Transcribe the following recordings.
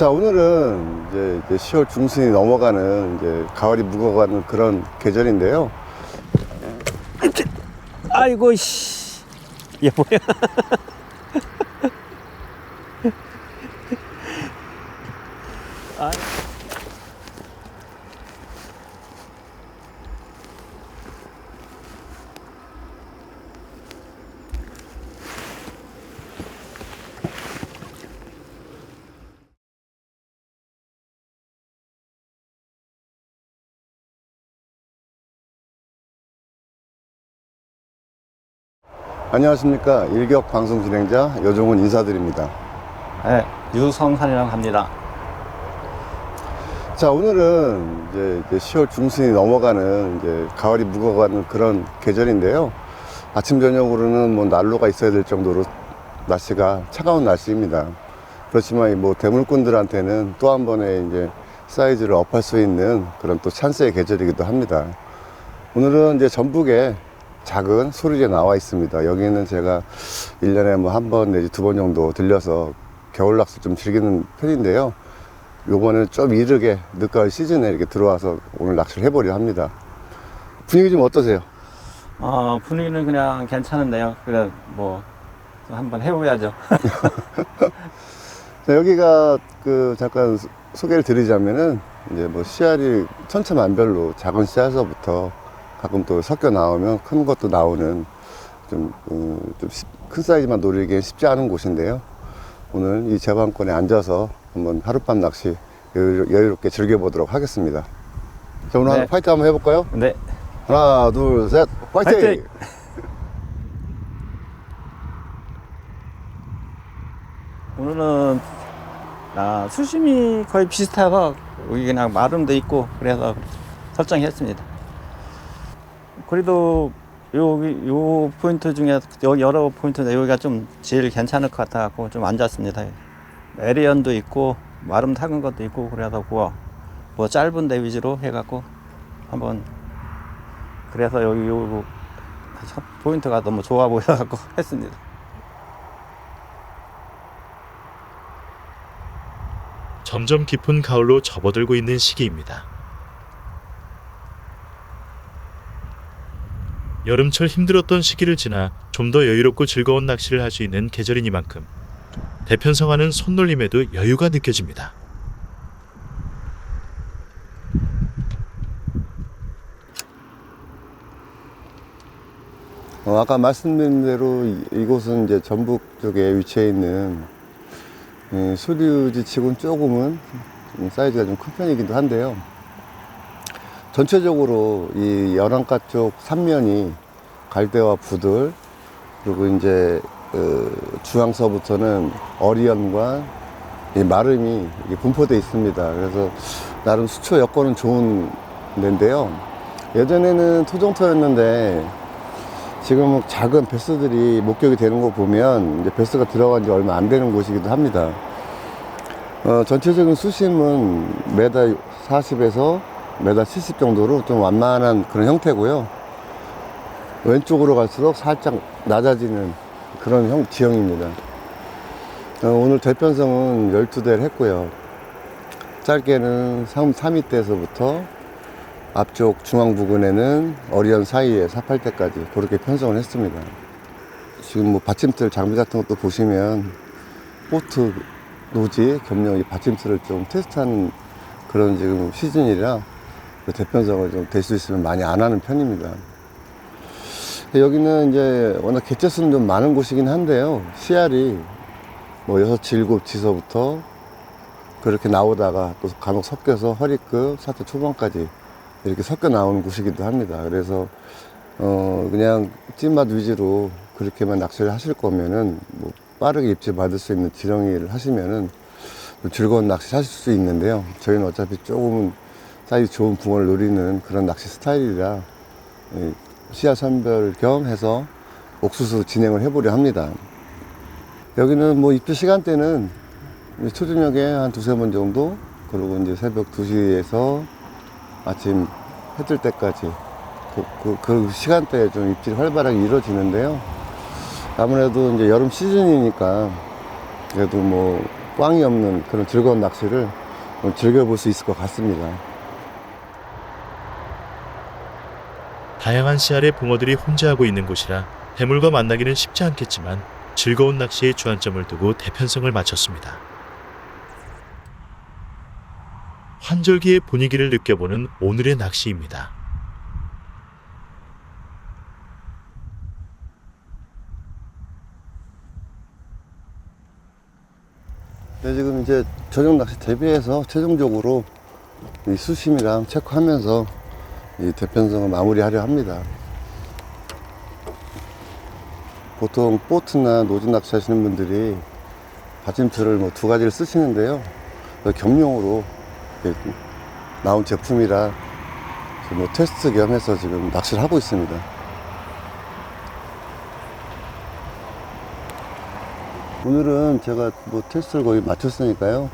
자 오늘은 이제, 이제 10월 중순이 넘어가는 이제 가을이 묵어가는 그런 계절인데요. 아이고 씨. 얘 뭐야? 아. 안녕하십니까 일격 방송 진행자 여종훈 인사드립니다. 네, 유성산이라고 합니다. 자 오늘은 이제, 이제 10월 중순이 넘어가는 이제 가을이 묵어가는 그런 계절인데요. 아침 저녁으로는 뭐 난로가 있어야 될 정도로 날씨가 차가운 날씨입니다. 그렇지만 뭐 대물꾼들한테는 또 한 번의 이제 사이즈를 업할 수 있는 그런 또 찬스의 계절이기도 합니다. 오늘은 이제 전북에 작은 소리에 나와 있습니다. 여기는 제가 1년에 뭐 한 번 내지 두 번 정도 들려서 겨울 낚시 좀 즐기는 편인데요. 요번에는 좀 이르게 늦가을 시즌에 이렇게 들어와서 오늘 낚시를 해보려 합니다. 분위기 좀 어떠세요? 어, 분위기는 그냥 괜찮은데요. 그래 뭐 한번 해보야죠. 자, 여기가 그 잠깐 소- 소개를 드리자면은 이제 뭐 씨알이 천차만별로 작은 씨알서부터 가끔 또 섞여 나오면 큰 것도 나오는 좀, 음, 좀큰 사이즈만 노리기엔 쉽지 않은 곳인데요. 오늘 이 제방권에 앉아서 한번 하룻밤 낚시 여유, 여유롭게 즐겨보도록 하겠습니다. 자, 오늘 네. 한번 파이트 한번 해볼까요? 네. 하나, 둘, 셋, 파이팅! 파이팅! 오늘은 아, 수심이 거의 비슷해서 여기 그냥 마름도 있고 그래서 설정했습니다. 그래도 여기 요 포인트 중에 여러 포인트인데 여기가 좀 제일 괜찮을 것 같아 갖고 좀 앉았습니다. 에리언도 있고 마름 타는 것도 있고 그거 뭐 짧은 데 위주로 해갖고 한번 그래서 여기 요첫 포인트가 너무 좋아 보여갖고 했습니다. 점점 깊은 가을로 접어들고 있는 시기입니다. 여름철 힘들었던 시기를 지나 좀 더 여유롭고 즐거운 낚시를 할 수 있는 계절이니만큼 대편성하는 손놀림에도 여유가 느껴집니다. 어, 아까 말씀드린 대로 이- 이곳은 이제 전북 쪽에 위치해 있는 예, 수류지 치고는 조금은 좀 사이즈가 좀 큰 편이기도 한데요. 전체적으로 이 열한가 쪽 삼면이 갈대와 부들 그리고 이제 그 중앙서부터는 어리연과 이 마름이 분포되어 있습니다. 그래서 나름 수초 여건은 좋은 데인데요. 예전에는 토종터였는데 지금 작은 베스들이 목격이 되는 거 보면 이제 베스가 들어간 지 얼마 안 되는 곳이기도 합니다. 어, 전체적인 수심은 메다 40에서 메다 70 정도로 좀 완만한 그런 형태고요. 왼쪽으로 갈수록 살짝 낮아지는 그런 형, 지형입니다. 어, 오늘 대편성은 12대를 했고요. 짧게는 3, 3위대에서부터 앞쪽 중앙 부근에는 어리언 사이에 48대까지 그렇게 편성을 했습니다. 지금 뭐 받침틀 장비 같은 것도 보시면 보트 노지 겸용 이 받침틀을 좀 테스트하는 그런 지금 시즌이라 그 대편성을 좀 될 수 있으면 많이 안 하는 편입니다. 여기는 이제 워낙 개체수는 좀 많은 곳이긴 한데요. 씨알이 뭐 여섯, 일곱 지서부터 그렇게 나오다가 또 간혹 섞여서 허리급, 사태 초반까지 이렇게 섞여 나오는 곳이기도 합니다. 그래서 어 그냥 찐맛 위주로 그렇게만 낚시를 하실 거면은 뭐 빠르게 입질 받을 수 있는 지렁이를 하시면은 좀 즐거운 낚시 하실 수 있는데요. 저희는 어차피 조금은 사이즈 좋은 붕어를 노리는 그런 낚시 스타일이라 이 씨앗 선별 겸 해서 옥수수 진행을 해보려 합니다. 여기는 뭐 입주 시간대는 초저녁에 한 두세 번 정도 그리고 이제 새벽 2시에서 아침 해 뜰 때까지 그, 그, 그 시간대에 좀 입질이 활발하게 이루어지는데요. 아무래도 이제 여름 시즌이니까 그래도 뭐 꽝이 없는 그런 즐거운 낚시를 즐겨볼 수 있을 것 같습니다. 다양한 씨알의 붕어들이 혼재하고 있는 곳이라 해물과 만나기는 쉽지 않겠지만 즐거운 낚시에 주안점을 두고 대편성을 마쳤습니다. 환절기의 분위기를 느껴보는 오늘의 낚시입니다. 네, 지금 이제 저녁 낚시 대비해서 최종적으로 이 수심이랑 체크하면서 이 대편성을 마무리하려 합니다. 보통 보트나 노진 낚시 하시는 분들이 받침틀을 뭐 두 가지를 쓰시는데요. 겸용으로 나온 제품이라 뭐 테스트 겸 해서 지금 낚시를 하고 있습니다. 오늘은 제가 뭐 테스트를 거의 마쳤으니까요.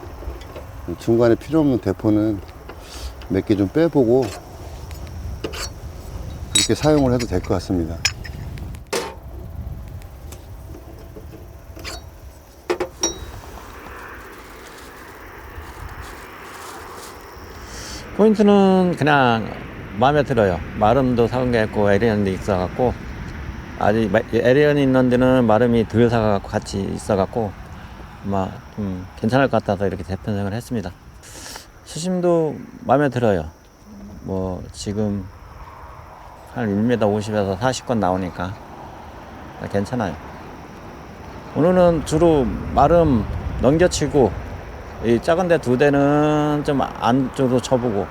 중간에 필요 없는 대포는 몇 개 좀 빼보고 이렇게 사용을 해도 될 것 같습니다. 포인트는 그냥 마음에 들어요. 마름도 사은 게 있고 에리언도 있어갖고 아직 마- 에리언이 있는 데는 마름이 덜 사갖고 같이 있어갖고 아마 좀 괜찮을 것 같아서 이렇게 대편성을 했습니다. 수심도 마음에 들어요. 뭐 지금 한 1m 50에서 40건 나오니까 괜찮아요. 오늘은 주로 마름 넘겨치고 이 작은데 두 대는 좀 안쪽으로 쳐보고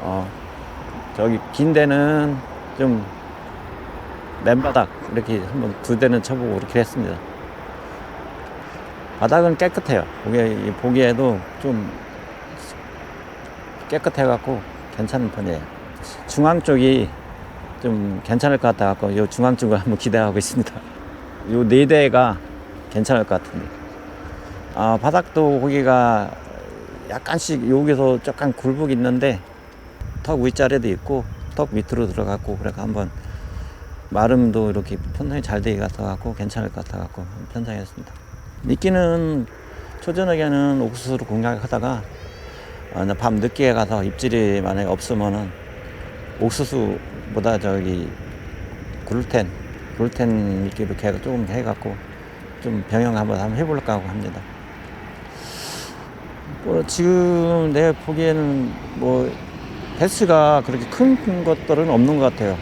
어 저기 긴 데는 좀 맨바닥 이렇게 한번 두 대는 쳐보고 이렇게 했습니다. 바닥은 깨끗해요. 보기 보기에도 좀 깨끗해갖고 괜찮은 편이에요. 중앙 쪽이 좀 괜찮을 것 같아 갖고 요 중앙 쪽을 한번 기대하고 있습니다. 요 네 대가 괜찮을 것 같은데. 아, 바닥도 고기가 약간씩 여기서 조금 굴곡 있는데 턱 윗자리도 있고 턱 밑으로 들어갔고 그래서 한번 마름도 이렇게 편성이 잘 되게 같아 갖고 괜찮을 것 같아 갖고 편성했습니다. 미끼는 초저녁에는 옥수수로 공략하다가 어, 밤 늦게 가서 입질이 만약에 없으면은 옥수수보다 저기 글루텐 글루텐 미끼로 계속 조금 해갖고 좀 병영 한번 한번 해볼까 하고 합니다. 뭐 지금 내 보기에는 뭐 횟수가 그렇게 큰 것들은 없는 것 같아요.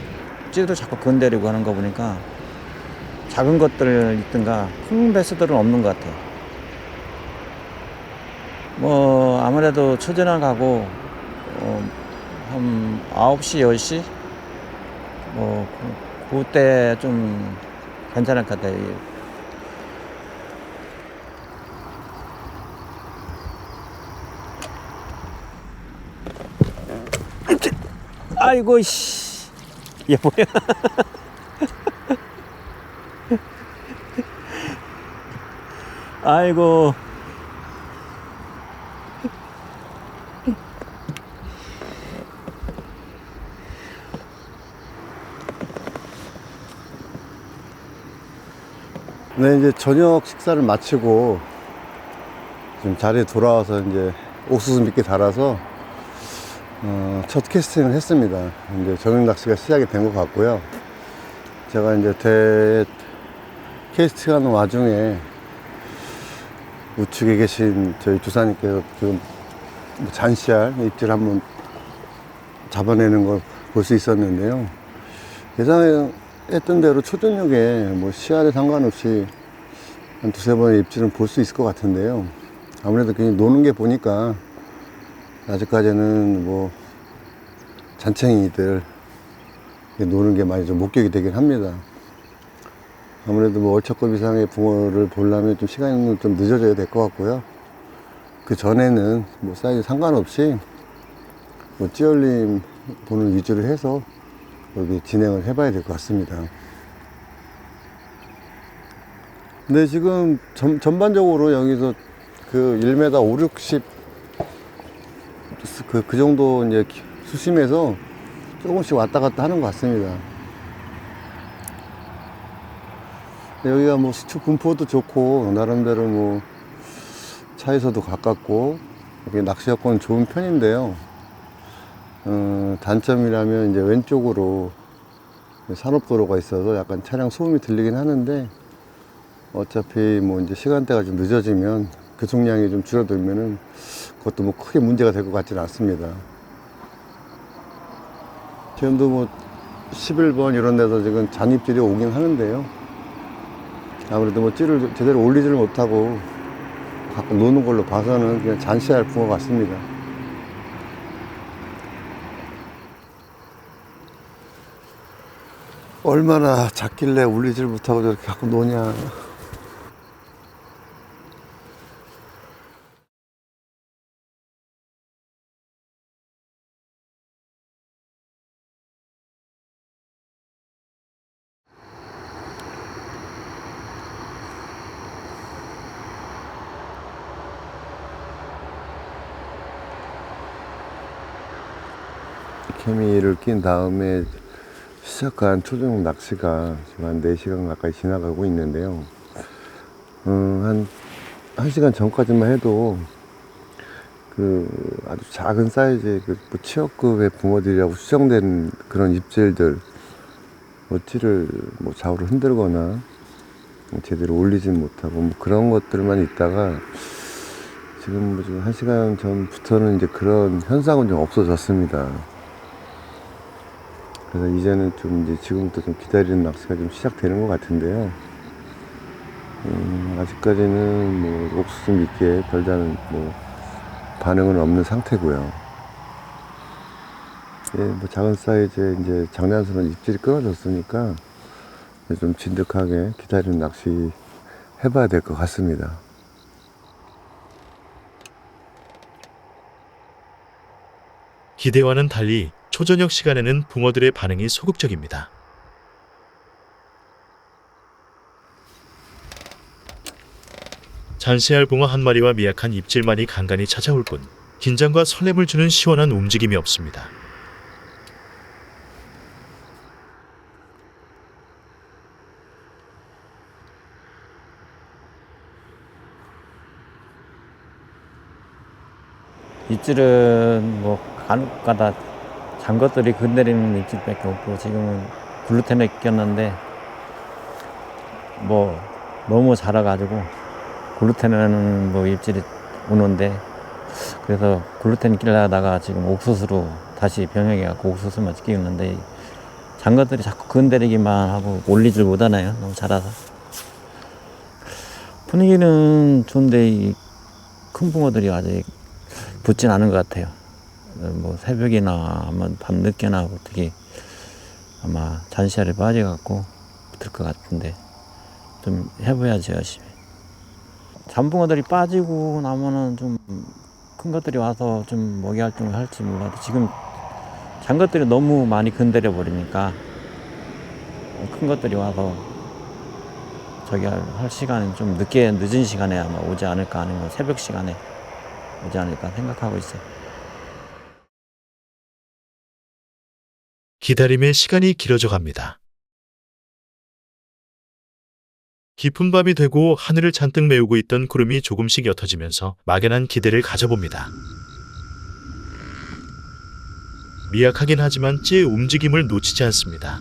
찌도 자꾸 건드리고 하는 거 보니까 작은 것들 있든가 큰 횟수들은 없는 것 같아요. 뭐 아무래도 초저녁 가고 어, 한 9시, 10시 뭐 그- 그때 좀 괜찮을 것 같아요. 아이고 씨. 얘 뭐야? 아이고. 네, 이제 저녁 식사를 마치고 지금 자리에 돌아와서 이제 옥수수 미끼 달아서 어, 첫 캐스팅을 했습니다. 이제 저녁 낚시가 시작이 된 것 같고요. 제가 이제 대 캐스팅하는 와중에 우측에 계신 저희 주사님께서 지금 뭐 잔씨알 입질 한번 잡아내는 걸 볼 수 있었는데요. 예상 했던 대로 초저녁에 뭐 씨알에 상관없이 한 두세 번의 입질은 볼 수 있을 것 같은데요. 아무래도 그냥 노는 게 보니까 아직까지는 뭐 잔챙이들 노는 게 많이 좀 목격이 되긴 합니다. 아무래도 뭐 월척급 이상의 붕어를 보려면 좀 시간이 좀 늦어져야 될 것 같고요. 그 전에는 뭐 사이즈 상관없이 뭐 찌얼림 보는 위주로 해서 여기 진행을 해봐야 될 것 같습니다. 근데 지금 전, 전반적으로 여기서 그 1m 5, 60, 그, 그 정도 이제 기- 수심에서 조금씩 왔다 갔다 하는 것 같습니다. 여기가 뭐 수축 분포도 좋고, 나름대로 뭐, 차에서도 가깝고 이게 낚시 여건 좋은 편인데요. 어, 단점이라면 이제 왼쪽으로 산업도로가 있어서 약간 차량 소음이 들리긴 하는데 어차피 뭐 이제 시간대가 좀 늦어지면 교통량이 좀 줄어들면은 그것도 뭐 크게 문제가 될 것 같지는 않습니다. 지금도 뭐 11번 이런 데서 지금 잔입질이 오긴 하는데요. 아무래도 뭐 찌를 제대로 올리지를 못하고 가끔 노는 걸로 봐서는 그냥 잔시할 붕어 같습니다. 얼마나 작길래 울리질 못하고 저렇게 갖고 노냐. 케미를 낀 다음에 시작한 초저녁 낚시가 지금 한 4시간 가까이 지나가고 있는데요. 음, 한, 1시간 전까지만 해도 그 아주 작은 사이즈의 그뭐 취역급의 붕어들이라고 수정된 그런 입질들 어찌를 뭐 좌우로 흔들거나 뭐 제대로 올리지 못하고 뭐 그런 것들만 있다가 지금 뭐 지금 한 시간 전부터는 이제 그런 현상은 좀 없어졌습니다. 그래서 이제는 좀 이제 지금부터 좀 기다리는 낚시가 좀 시작되는 것 같은데요. 음, 아직까지는 뭐 옥수수 밑에 별다른 뭐 반응은 없는 상태고요. 예, 뭐 작은 사이즈의 이제 장난스러운 입질이 끊어졌으니까 좀 진득하게 기다리는 낚시 해봐야 될 것 같습니다. 기대와는 달리 초저녁 시간에는 붕어들의 반응이 소극적입니다. 잔시할 붕어 한 마리와 미약한 입질만이 간간히 찾아올 뿐 긴장과 설렘을 주는 시원한 움직임이 없습니다. 입질은 뭐 간혹 가다 잔 것들이 건드리는 입질밖에 없고 지금은 글루텐을 꼈는데 뭐 너무 자라가지고 글루텐은 뭐 입질이 오는데 그래서 글루텐 끼려다가 지금 옥수수로 다시 병행해 갖고 옥수수만 끼우는데 잔 것들이 자꾸 건드리기만 하고 올리질 못하나요 너무 자라서 분위기는 좋은데 이큰 붕어들이 아직 붙진 않은 것 같아요. 어, 뭐 새벽이나 아마 밤 늦게나 어떻게 아마 잔시알에 빠져갖고 붙을 것 같은데 좀 해봐야지 열심히. 잠붕어들이 빠지고 나면은 좀 큰 것들이 와서 좀 먹이 활동을 할지 몰라도 지금 잔 것들이 너무 많이 건드려 버리니까 큰 것들이 와서 저기 할, 할 시간은 좀 늦게 늦은 시간에 아마 오지 않을까 하는 거 새벽 시간에 오지 않을까 생각하고 있어요. 기다림의 시간이 길어져 갑니다. 깊은 밤이 되고 하늘을 잔뜩 메우고 있던 구름이 조금씩 옅어지면서 막연한 기대를 가져봅니다. 미약하긴 하지만 찌의 움직임을 놓치지 않습니다.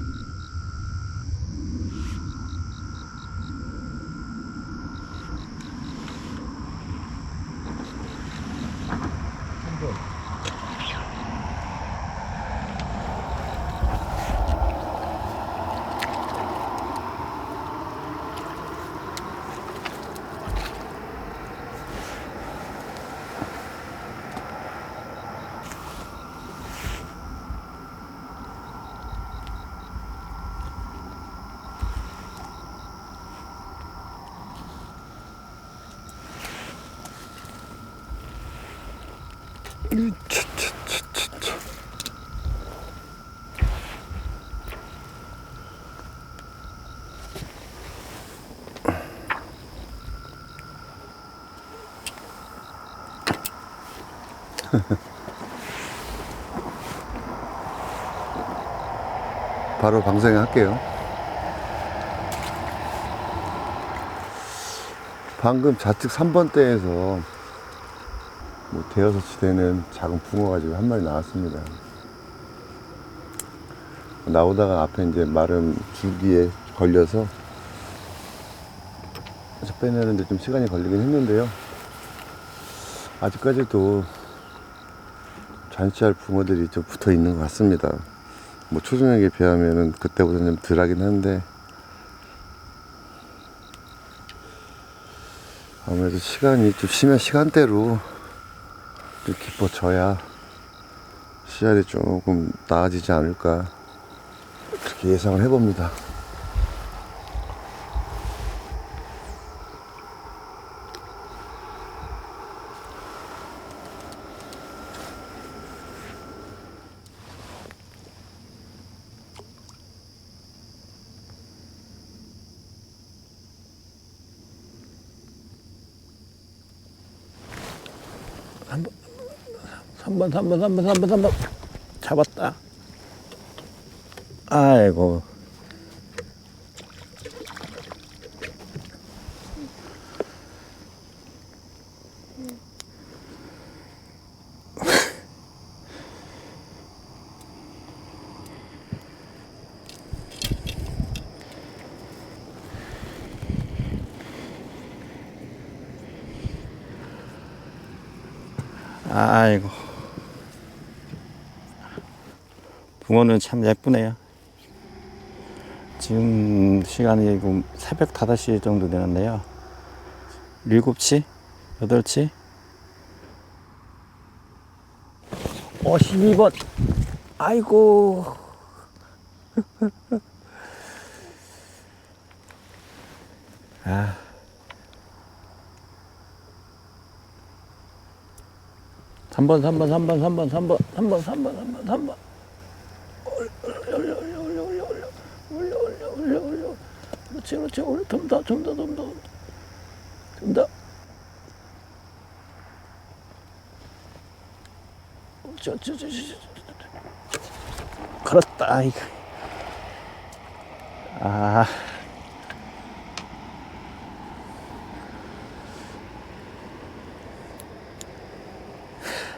바로 방송에 할게요. 방금 좌측 3번대에서 뭐 대여섯 시대는 작은 붕어가 지금 한 마리 나왔습니다. 나오다가 앞에 이제 마름 줄기에 걸려서 빼내는데 좀 시간이 걸리긴 했는데요. 아직까지도 잔치할 붕어들이 좀 붙어 있는 것 같습니다. 뭐 초중에게 비하면은 그때보다는 좀 덜하긴 한데 아무래도 시간이 좀 심야 시간대로 좀 깊어져야 씨알이 조금 나아지지 않을까 그렇게 예상을 해봅니다. 한 번, 3번, 3번, 3번, 3번, 3번. 잡았다. 아이고. 아이고. 붕어는 참 예쁘네요. 지금 시간이 새벽 5시 정도 되는데요. 7시? 8시? 어, 12번. 아이고. 아. 삼번삼번삼번삼번삼번삼번삼번삼번삼번 올려 올려 올려 올려 올려 올려 올려 올려 올려 그렇지 그렇지 올려 좀더좀더좀더좀더 저저저저 그렇다 이거 아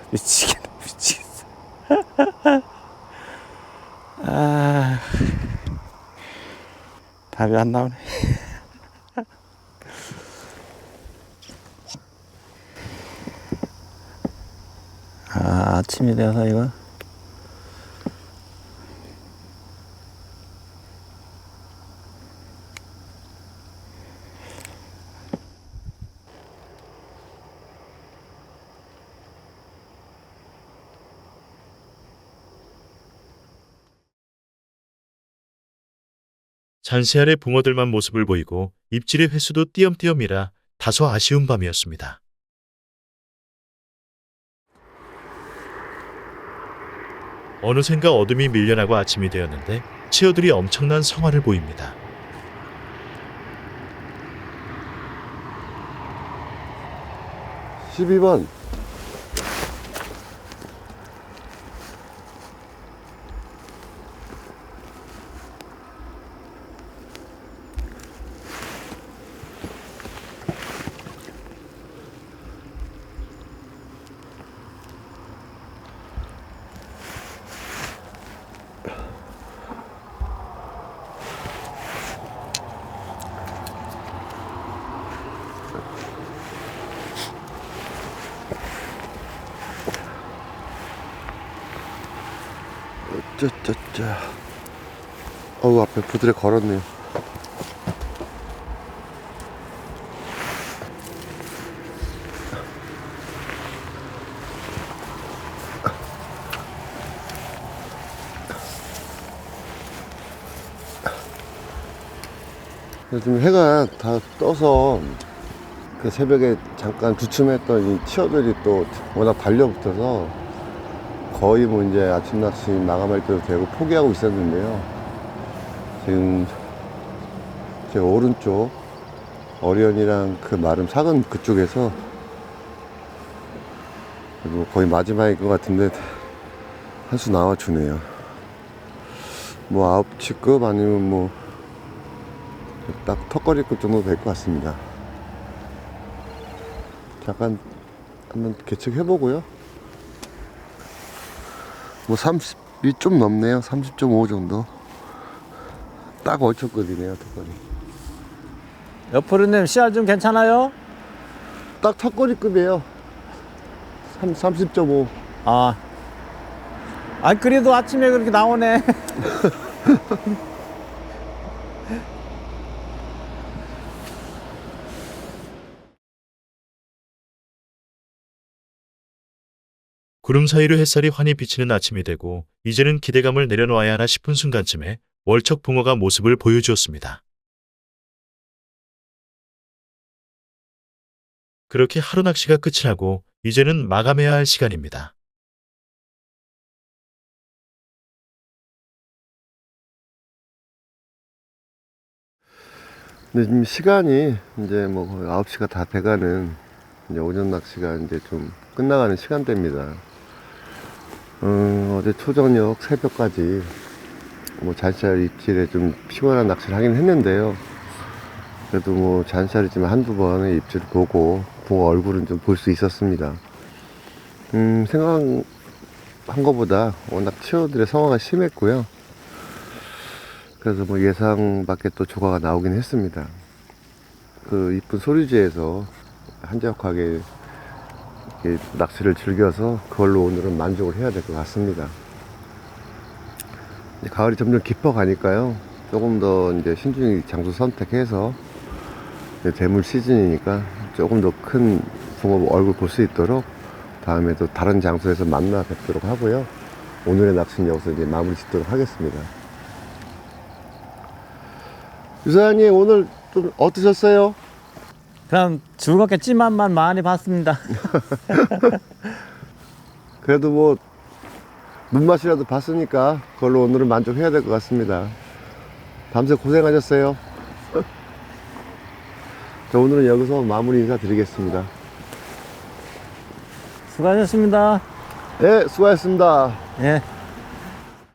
미치겠네 미치겠어 답이 안 나오네. 아 아침이 되어서 이거 아래 붕어들만 모습을 보이고 입질의 횟수도 띄엄띄엄이라 다소 아쉬운 밤이었습니다. 어느샌가 어둠이 밀려나고 아침이 되었는데 치어들이 엄청난 성화를 보입니다. 십이 번 짜짜짜 어우 앞에 부들에 걸었네요. 요즘 해가 다 떠서 그 새벽에 잠깐 주춤했던 이 치어들이 또 워낙 달려붙어서 거의 뭐 이제 아침 낚시 마감할 때도 되고 포기하고 있었는데요. 지금 제 오른쪽 어련이랑 그 마름 사근 그쪽에서 뭐 거의 마지막일 것 같은데 한 수 나와주네요. 뭐 아홉 치급 아니면 뭐 딱 턱걸이급 정도 될 것 같습니다. 잠깐 한번 계측해보고요. 뭐 30이 좀 넘네요. 30.5 정도. 딱 얼척거리네요, 턱걸이. 옆으로님 씨알 좀 괜찮아요? 딱 턱걸이급이에요. 3, 30.5. 아. 아 그래도 아침에 그렇게 나오네. 구름 사이로 햇살이 환히 비치는 아침이 되고 이제는 기대감을 내려놓아야 하나 싶은 순간쯤에 월척 붕어가 모습을 보여주었습니다. 그렇게 하루 낚시가 끝이 나고 이제는 마감해야 할 시간입니다. 근데 지금 시간이 이제 뭐 거의 9시가 다 돼가는 이제 오전 낚시가 이제 좀 끝나가는 시간대입니다. 어, 어제 초저녁 새벽까지 뭐 잔시알 입질에 좀 피곤한 낚시를 하긴 했는데요. 그래도 뭐 잔시알이지만 한두 번의 입질을 보고 붕어 얼굴은 좀 볼 수 있었습니다. 음, 생각한 것보다 워낙 치어들의 성화가 심했고요. 그래서 뭐 예상 밖에 또 조과가 나오긴 했습니다. 그 이쁜 소리지에서 한적하게 낚시를 즐겨서 그걸로 오늘은 만족을 해야 될 것 같습니다. 가을이 점점 깊어 가니까요. 조금 더 이제 신중히 장소 선택해서 대물 시즌이니까 조금 더 큰 붕어 얼굴 볼 수 있도록 다음에도 다른 장소에서 만나 뵙도록 하고요. 오늘의 낚시는 여기서 이제 마무리 짓도록 하겠습니다. 유사님 오늘 좀 어떠셨어요? 그럼 즐겁게 찜맛만 많이 봤습니다. 그래도 뭐 눈맛이라도 봤으니까 그걸로 오늘은 만족해야 될 것 같습니다. 밤새 고생하셨어요. 자, 오늘은 여기서 마무리 인사 드리겠습니다. 수고하셨습니다. 네, 수고하셨습니다. 예.